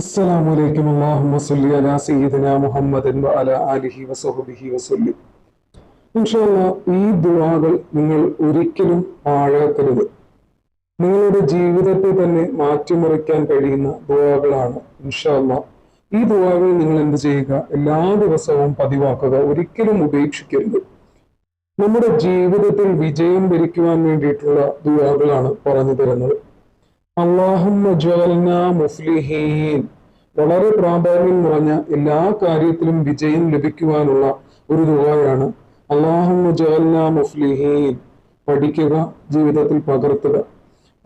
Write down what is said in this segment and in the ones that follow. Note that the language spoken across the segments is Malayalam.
അസ്സലാമു അലൈക്കും അല്ലാഹുമ്മ സ്വല്ലി അലാ സയ്യിദിനാ മുഹമ്മദിൻ വഅലാ ആലിഹി വസഹ്ബിഹി വസല്ലം. ഇൻഷാല്ലാ ഈ ദുആകൾ നിങ്ങൾ ഒരിക്കലും പാഴാക്കരുത്. നിങ്ങളുടെ ജീവിതത്തെ തന്നെ മാറ്റിമറിക്കാൻ കഴിയുന്ന ദുആകളാണ് ഇൻഷാല്ലാ ഈ ദുആകൾ നിങ്ങൾ എന്ത് ചെയ്യുക? എല്ലാ ദിവസവും പതിവാക്കുക. ഒരിക്കലും ഉപേക്ഷിക്കരുത്. നമ്മുടെ ജീവിതത്തിൽ വിജയം ഭരിക്കുവാൻ വേണ്ടിയിട്ടുള്ള ദുആകളാണ് പറഞ്ഞു തരുന്നത്. മുഫ്ലിഹീൻ വളരെ പ്രാധാന്യം നിറഞ്ഞ എല്ലാ കാര്യത്തിലും വിജയം ലഭിക്കുവാനുള്ള ഒരു ദുബായാണ് അള്ളാഹുമ്മ മുഫ്ലിഹീൻ പഠിക്കുക ജീവിതത്തിൽ പകർത്തുക.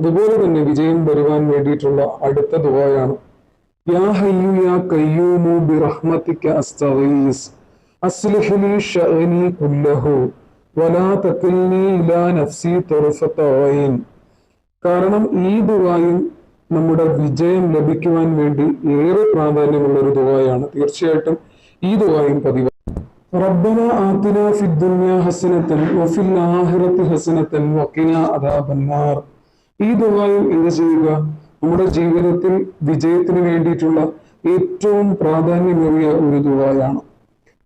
അതുപോലെ തന്നെ വിജയം വരുവാൻ വേണ്ടിയിട്ടുള്ള അടുത്ത ദുബായാണ് യാ ഹയ്യു യാ കുല്ലഹു വലാ കാരണം ഈ ദുവായും നമ്മുടെ വിജയം ലഭിക്കുവാൻ വേണ്ടി ഏറെ പ്രാധാന്യമുള്ള ഒരു ദുവായാണ് തീർച്ചയായിട്ടും ഈ ദുവായും പതിവ് റബ്ബന ആത്തിന ഫിദ്ദുനിയ ഹസനത്തൻ വഫിൽ ആഹിറത്തി ഹസനത്തൻ വക്കിന അദാബന്നാർ. ഈ ദുവായും എന്ത് ചെയ്യുക? നമ്മുടെ ജീവിതത്തിൽ വിജയത്തിന് വേണ്ടിയിട്ടുള്ള ഏറ്റവും പ്രാധാന്യമേറിയ ഒരു ദുവായാണ്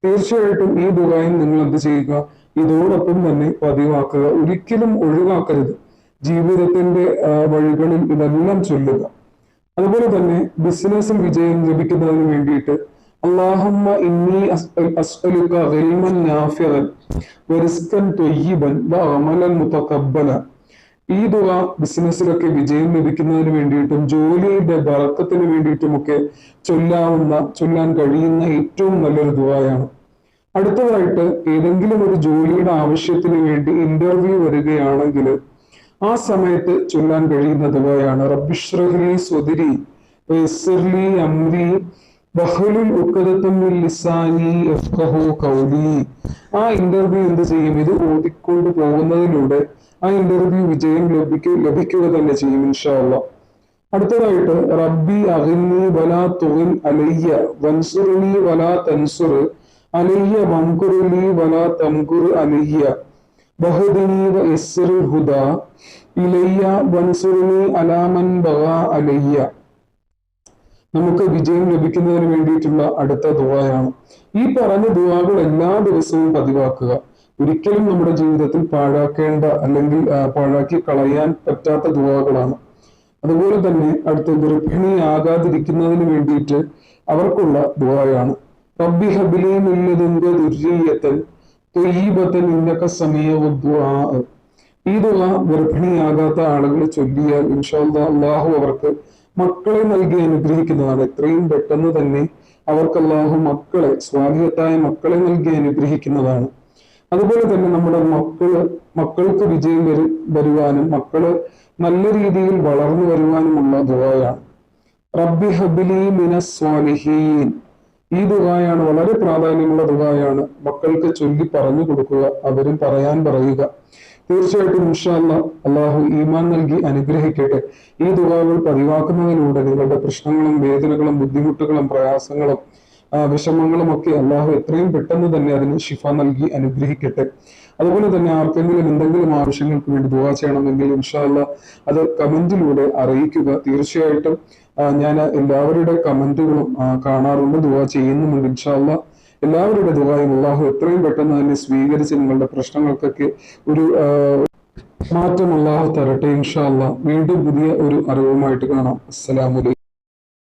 തീർച്ചയായിട്ടും ഈ ദുവായും നിങ്ങൾ എന്ത് ചെയ്യുക? ഇതോടൊപ്പം തന്നെ പതിവാക്കുക. ഒരിക്കലും ഒഴിവാക്കരുത്. ജീവിതത്തിന്റെ വഴികളിൽ ഇതെല്ലാം ചൊല്ലുക. അതുപോലെ തന്നെ ബിസിനസ്സിൽ വിജയം ലഭിക്കുന്നതിന് വേണ്ടിയിട്ട് അള്ളാഹുമ്മ ഈ തുക ബിസിനസ്സിലൊക്കെ വിജയം ലഭിക്കുന്നതിന് വേണ്ടിയിട്ടും ജോലിയുടെ ബറക്കത്തിന് വേണ്ടിയിട്ടുമൊക്കെ ചൊല്ലാവുന്ന ചൊല്ലാൻ കഴിയുന്ന ഏറ്റവും നല്ലൊരു ദുവായാണ് അടുത്തതായിട്ട് ഏതെങ്കിലും ഒരു ജോലിയുടെ ആവശ്യത്തിന് വേണ്ടി ഇന്റർവ്യൂ വരികയാണെങ്കിൽ ആ സമയത്ത് ചൊല്ലാൻ കഴിയുന്ന ദുആയാണ് റബ്ബിഷ്റഹ്ലി സ്വദിരി അംരി ബഹുലുൽ ഖൗലി. ആ ഇന്റർവ്യൂ എന്ത് ചെയ്യും? ഇത് ഓതിക്കൊണ്ട് പോകുന്നതിലൂടെ ആ ഇന്റർവ്യൂ വിജയം ലഭിക്കുക ലഭിക്കുക തന്നെ ചെയ്യും ഇൻഷാല്ല അടുത്തതായിട്ട് റബ്ബി അഹിന്നി വലാ തൊഴിൽ അലയ്യ വൻസുറിനി വലാ തൻസുർ അലയ്യ വംകുറുലി വലാ തംകുർ അലയ്യ. ബഹുദിനി വയസ്സിർ ഹുദ ഇലയ്യ വൻസുറിനി അലാമൻ ബഗ അലയ്യ. നമുക്ക് വിജയം ലഭിക്കുന്നതിന് വേണ്ടിയിട്ടുള്ള അടുത്ത ദുവായാണ് ഈ പറഞ്ഞ ദുവാകൾ എല്ലാ ദിവസവും പതിവാക്കുക. ഒരിക്കലും നമ്മുടെ ജീവിതത്തിൽ പാഴാക്കേണ്ട അല്ലെങ്കിൽ പാഴാക്കി കളയാൻ പറ്റാത്ത ദുവാകളാണ് അതുപോലെ തന്നെ അടുത്ത ഗർഭിണിയാകാതിരിക്കുന്നതിന് വേണ്ടിയിട്ട് അവർക്കുള്ള ദുവായാണ് റബ്ബി ഹബിലി മില്ലതുങ്ക ദുര്രീയത്തൻ തൊയ്യബത്തൻ ഇന്നക സമയ ദുആ ഈ ദുആ ഗർഭിണിയാകാത്ത ആളുകൾ ചൊല്ലിയാൽ ഇൻഷാല്ല അള്ളാഹു അവർക്ക് മക്കളെ നൽകി അനുഗ്രഹിക്കുന്നതാണ്. എത്രയും പെട്ടെന്ന് തന്നെ അവർക്ക് അള്ളാഹു മക്കളെ സ്വാഗതായ മക്കളെ നൽകി അനുഗ്രഹിക്കുന്നതാണ്. അതുപോലെ തന്നെ നമ്മുടെ മക്കൾ മക്കൾക്ക് വിജയം വരു വരുവാനും മക്കൾ നല്ല രീതിയിൽ വളർന്നു വരുവാനുമുള്ള ദുബായാണ് റബ്ബി ഹബിലി മിനസ് സ്വാലിഹീൻ. ഈ ദുആയാണ് വളരെ പ്രാധാന്യമുള്ള ദുആയാണ്. മക്കൾക്ക് ചൊല്ലി പറഞ്ഞു കൊടുക്കുക അവരും പറയാൻ പറയുക. തീർച്ചയായിട്ടും ഇൻഷാല്ല അള്ളാഹു ഈമാൻ നൽകി അനുഗ്രഹിക്കട്ടെ. ഈ ദുആകൾ പതിവാക്കുന്നതിലൂടെ നിങ്ങളുടെ പ്രശ്നങ്ങളും വേദനകളും ബുദ്ധിമുട്ടുകളും പ്രയാസങ്ങളും വിഷമങ്ങളും ഒക്കെ അള്ളാഹു എത്രയും പെട്ടെന്ന് തന്നെ അതിന് ശിഫ നൽകി അനുഗ്രഹിക്കട്ടെ. അതുപോലെ തന്നെ ആർക്കെങ്കിലും എന്തെങ്കിലും ആവശ്യങ്ങൾക്ക് വേണ്ടി ദുവാ ചെയ്യണമെങ്കിൽ ഇൻഷാല്ല അത് കമന്റിലൂടെ അറിയിക്കുക. തീർച്ചയായിട്ടും ഞാൻ എല്ലാവരുടെ കമന്റുകളും കാണാറുണ്ട് ദുവാ ചെയ്യുന്നുമുണ്ട് ഇൻഷാല്ല എല്ലാവരുടെ ദുബായും അള്ളാഹു എത്രയും പെട്ടെന്ന് തന്നെ സ്വീകരിച്ച് നിങ്ങളുടെ പ്രശ്നങ്ങൾക്കൊക്കെ ഒരു മാറ്റം അള്ളാഹു തരട്ടെ ഇൻഷാല്ല വീണ്ടും പുതിയ ഒരു അറിവുമായിട്ട് കാണാം. അസ്സലാമു അലൈക്കും.